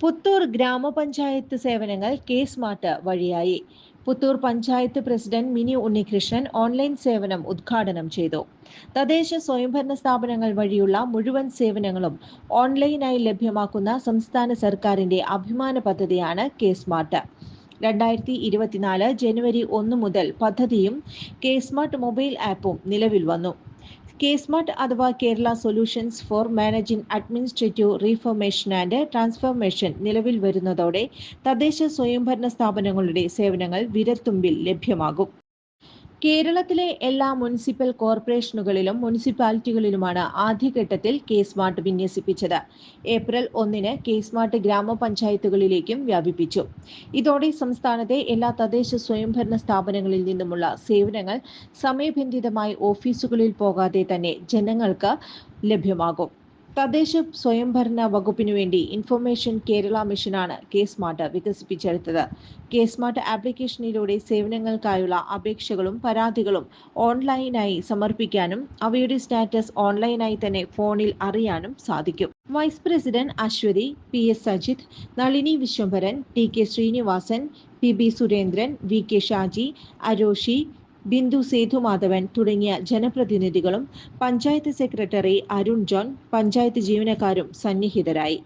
പുത്തൂർ ഗ്രാമപഞ്ചായത്ത് സേവനങ്ങൾ K smart വഴിയായി. പുത്തൂർ പഞ്ചായത്ത് പ്രസിഡന്റ് മിനി ഉണ്ണികൃഷ്ണൻ ഓൺലൈൻ സേവനം ഉദ്ഘാടനം ചെയ്തു. തദ്ദേശ സ്വയംഭരണ സ്ഥാപനങ്ങൾ വഴിയുള്ള മുഴുവൻ സേവനങ്ങളും ഓൺലൈനായി ലഭ്യമാക്കുന്ന സംസ്ഥാന സർക്കാരിന്റെ അഭിമാന പദ്ധതിയാണ് കെ സ്മാർട്ട് രണ്ടായിരത്തി ഇരുപത്തിനാല് ജനുവരി ഒന്ന് മുതൽ പദ്ധതിയും കേസ്മാർട്ട് മൊബൈൽ ആപ്പും നിലവിൽ വന്നു. കെ സ്മാർട്ട് അഥവാ Kerala solutions for managing administrative reformation and transformation നിലവിൽ വരുന്നതോടെ തദ്ദേശ സ്വയംഭരണ സ്ഥാപനങ്ങളുടെ സേവനങ്ങൾ വിരത്തുമ്പിൽ ലഭ്യമാകും. കേരളത്തിലെ എല്ലാ മുനിസിപ്പൽ കോർപ്പറേഷനുകളിലും മുനിസിപ്പാലിറ്റികളിലുമാണ് ആദ്യഘട്ടത്തിൽ കെ സ്മാർട്ട് വിന്യസിപ്പിച്ചത്. ഏപ്രിൽ ഒന്നിന് കെ സ്മാർട്ട് ഗ്രാമപഞ്ചായത്തുകളിലേക്കും വ്യാപിപ്പിച്ചു. ഇതോടെ സംസ്ഥാനത്തെ എല്ലാ തദ്ദേശ സ്വയംഭരണ സ്ഥാപനങ്ങളിൽ നിന്നുമുള്ള സേവനങ്ങൾ സമയബന്ധിതമായി ഓഫീസുകളിൽ പോകാതെ തന്നെ ജനങ്ങൾക്ക് ലഭ്യമാകും. തദ്ദേശ സ്വയംഭരണ വകുപ്പിനു വേണ്ടി ഇൻഫർമേഷൻ കേരള മിഷനാണ് കെ സ്മാർട്ട് വികസിപ്പിച്ചെടുത്തത്. കെ സ്മാർട്ട് ആപ്ലിക്കേഷനിലൂടെ സേവനങ്ങൾക്കായുള്ള അപേക്ഷകളും പരാതികളും ഓൺലൈനായി സമർപ്പിക്കാനും അവയുടെ സ്റ്റാറ്റസ് ഓൺലൈനായി തന്നെ ഫോണിൽ അറിയാനും സാധിക്കും. Vice president Aswathi P S Ajith Nalini Viswambharan T K Srinivasan P B Surendran V K Shaji Aroshi Bindu Sethumadhavan തുടങ്ങിയ ജനപ്രതിനിധികളും പഞ്ചായത്ത് സെക്രട്ടറി അരുൺ ജോൺ പഞ്ചായത്ത് ജീവനക്കാരും സന്നിഹിതരായി.